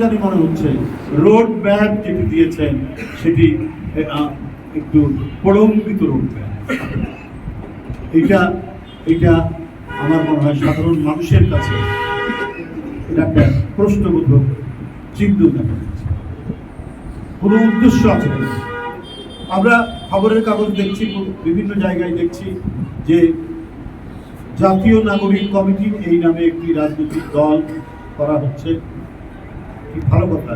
জানি মনে হচ্ছে রোড ম্যাপ যেটি দিয়েছেন, সেটি একটু প্রলম্বিত রোড ম্যাপ এটা এটা আমার মনে হয় সাধারণ মানুষের কাছে এটা একটা প্রশ্নবোধক চিহ্ন দেখা কোনো উদ্দেশ্য আছে? আমরা খবরের কাগজ দেখছি, বিভিন্ন জায়গায় দেখছি যে জাতীয় নাগরিক কমিটি এই নামে একটি রাজনৈতিক দল করা হচ্ছে। ভালো কথা?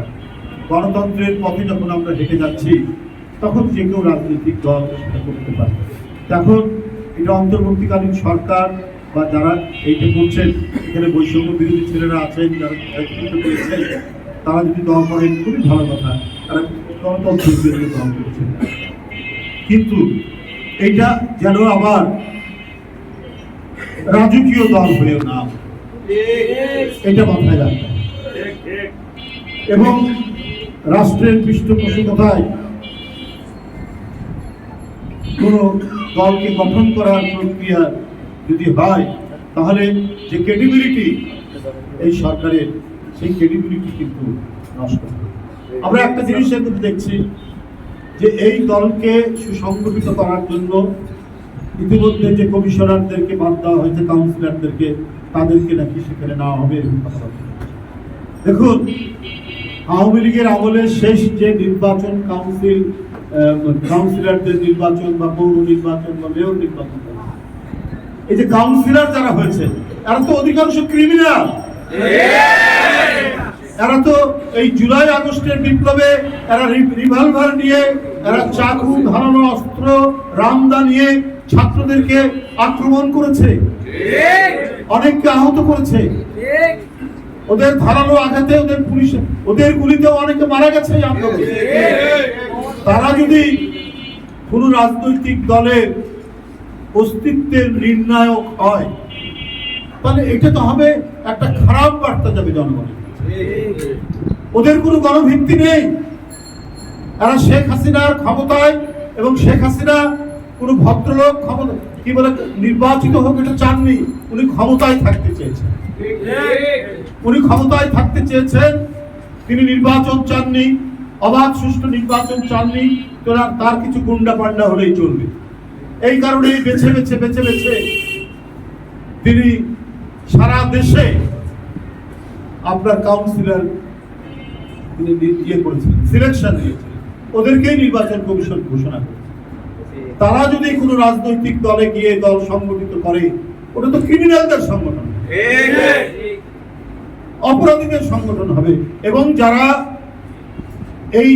গণতন্ত্রের পথে যখন আমরা হেঁটে যাচ্ছি, তখন যে কেউ রাজনৈতিক দল করতে পারে। এখন এটা অন্তর্বর্তীকালীন সরকার বা যারা এইটা করছেন, এখানে বৈষম্য বিরোধী ছেলেরা আছেন, যারা নেতৃত্ব দিয়েছেন তারা যদি দল করেন, খুবই ভালো কথা। তারা গণতন্ত্রের বিরুদ্ধে দল করছেন। কিন্তু এটা যেন আবার রাজকীয় দল হয়েও না এটা মাথায় রাখবেন। এবং রাষ্ট্রের পৃষ্ঠপোষকতায় কোন দলকে গঠন করার প্রক্রিয়া যদি হয়, তাহলে যে ক্রেডিবিলিটি এই সরকারের, সেই ক্রেডিবিলিটি কিন্তু নষ্ট আমরা একটা জিনিস কিন্তু দেখছি যে এই দলকে সুসংগঠিত করার জন্য ইতিমধ্যে যে কমিশনারদেরকে বাদ দেওয়া হয়েছে কাউন্সিলরদেরকে তাদেরকে নাকি সেখানে নেওয়া হবে দেখুন আওয়ামী লীগের আমলে শেষ যে নির্বাচন কাউন্সিল কাউন্সিলরদের নির্বাচন বা পৌর নির্বাচন বা মেয়র নির্বাচন এই যে কাউন্সিলর যারা হয়েছে, এরা তো অধিকাংশ ক্রিমিনাল এরা তো এই জুলাই আগস্টের বিপ্লবে তারা রিভলভার নিয়ে তারা চাকু ধারালো অস্ত্র, রামদা নিয়ে ছাত্রদেরকে আক্রমণ করেছে। অনেককে আহত করেছে। ওদের ধারালো আঘাতে ওদের পুলিশ ওদের গুলিতেও অনেকে মারা গেছে তারা যদি কোন রাজনৈতিক দলের অস্তিত্বের নির্ণায়ক হয়, তাহলে এটা তো হবে একটা খারাপ বার্তা যাবে জনগণের ওদের কোনো গণভিত্তি নেই। এরা শেখ হাসিনার ক্ষমতায় এবং শেখ হাসিনা কোনো ভদ্রলোক ক্ষমতা কি বলে, নির্বাচিত হোক এটা চাননি, উনি ক্ষমতায় থাকতে চেয়েছেন। উনি ক্ষমতায় থাকতে চেয়েছেন, তিনি নির্বাচন চাননি, অবাধ সুষ্ঠু নির্বাচন চাননি তোরা তার কিছু গুন্ডা পান্ডা হলেই চলবে। এই কারণেই বেছে বেছে বেছে বেছে তিনি সারা দেশে আপনার কাউন্সিলর তিনি ইয়ে করেছিলেন সিলেকশন দিয়েছিলেন। ওদেরকেই নির্বাচন কমিশন ঘোষণা করেছে। তারা যদি কোনো রাজনৈতিক দলে গিয়ে দল সংগঠিত করে, ওটা তো ক্রিমিনালদের সংগঠন। অপরাধীদের সংগঠন হবে। এবং যারা এই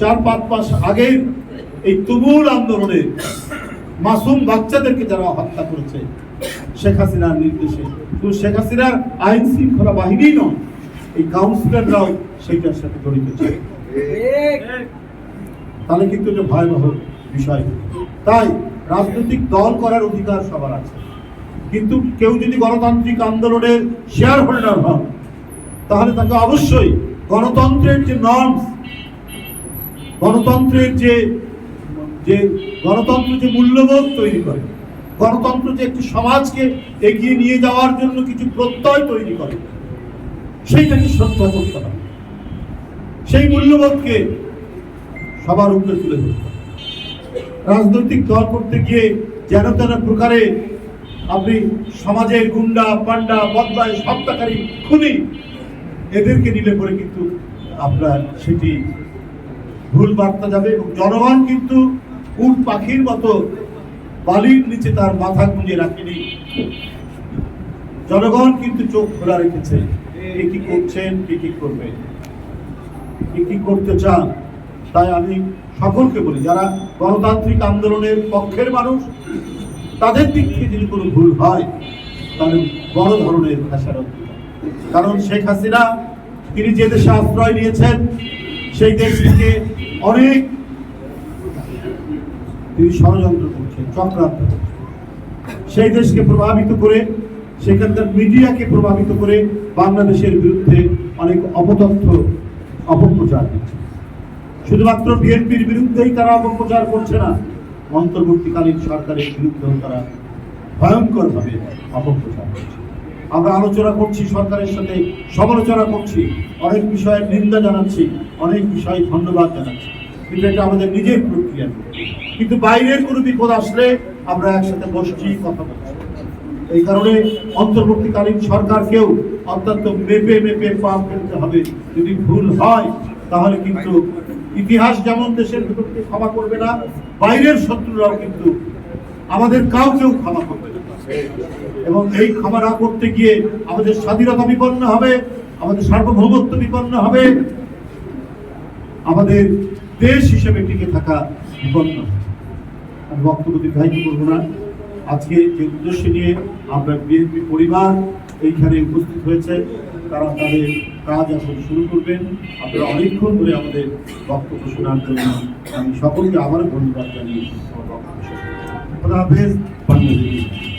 চার পাঁচ মাস আগের এই তুমুল আন্দোলনে মাসুম বাচ্চাদেরকে যারা হত্যা করেছে, শেখ হাসিনার নির্দেশে। শুধু শেখ হাসিনার আইন শৃঙ্খলা বাহিনী নয়, এই কাউন্সিলররাও সেইটার সাথে জড়িত তাহলে কিন্তু এটা ভয়াবহ বিষয়। তাই রাজনৈতিক দল করার অধিকার সবার আছে। কিন্তু কেউ যদি গণতান্ত্রিক আন্দোলনের শেয়ার হোল্ডার হন, তাহলে তাকে অবশ্যই গণতন্ত্রের যে নর্মস গণতন্ত্রের যে যে গণতন্ত্র যে মূল্যবোধ তৈরি করে, গণতন্ত্র যে একটি সমাজকে এগিয়ে নিয়ে যাওয়ার জন্য কিছু প্রত্যয় তৈরি করে, সেইটাকে শ্রদ্ধা করতে হবে সেই মূল্যবোধকে সবার উপরে তুলে ধরতে। রাজনৈতিক দল করতে গিয়ে যেন তেন প্রকারে আপনি সমাজের গুন্ডা পান্ডা বদলায় হত্যাকারী, খুনি, এদেরকে নিলে পরে কিন্তু আপনার সেটি ভুল বার্তা যাবে এবং জনগণ কিন্তু উট পাখির মতো বালির নিচে তার মাথা গুঁজে রাখেনি। জনগণ কিন্তু চোখ খোলা রেখেছে কে কি করছেন, কে কি করবে। কে কি করতে চান, তাই আমি সকলকে বলি, যারা গণতান্ত্রিক আন্দোলনের পক্ষের মানুষ তাদের দিক থেকে যদি কোনো ভুল হয়, তাহলে বড় ধরনের খেসারত কারণ শেখ হাসিনা, তিনি যে দেশে আশ্রয় নিয়েছেন, সেই দেশ থেকে অনেক তিনি ষড়যন্ত্র করছেন, চক্রান্ত সেই দেশকে প্রভাবিত করে, সেখানকার মিডিয়াকে প্রভাবিত করে বাংলাদেশের বিরুদ্ধে অনেক অপতথ্য, অপপ্রচার দিচ্ছে শুধুমাত্র বিএনপির বিরুদ্ধেই তারা অপপ্রচার করছে না অন্তর্বর্তীকালীন সরকারের বিরুদ্ধেও তারা ভয়ঙ্করভাবে অপপ্রচার করছে। আমরা আলোচনা করছি, সরকারের সাথে সমালোচনা করছি, অনেক বিষয়ের নিন্দা জানাচ্ছি, অনেক বিষয়ে ধন্যবাদ জানাচ্ছি। কিন্তু এটা আমাদের নিজের প্রক্রিয়া কিন্তু বাইরের কোনো বিপদ আসলে আমরা একসাথে বসছি, কথা বলছি। এই কারণে অন্তর্বর্তীকালীন সরকারকেও অত্যন্ত মেপে মেপে পা ফেলতে হবে। যদি ভুল হয়, তাহলে কিন্তু ইতিহাস যেমন দেশের ভিতরকে ক্ষমা করবে না, বাইরের শত্রুরাও কিন্তু আমাদের কাউকেও ক্ষমা করবে না এবং এই ক্ষমা না করতে গিয়ে আমাদের স্বাধীনতা বিপন্ন হবে, আমাদের সার্বভৌমত্ব বিপন্ন হবে, আমাদের দেশ হিসেবে টিকে থাকা বিপন্ন। আমি বক্তব্য দীর্ঘায়িত করব না আজকে যে উদ্দেশ্য নিয়ে আমরা বিএনপি পরিবার এইখানে উপস্থিত হয়েছে তারা তাদের কাজ এখন শুরু করবেন। আপনারা অনেকক্ষণ ধরে আমাদের বক্তব্য শোনার জন্য আমি সকলকে আবারও ধন্যবাদ জানিয়ে বক্তব্য হাফেজ, বাংলাদেশ।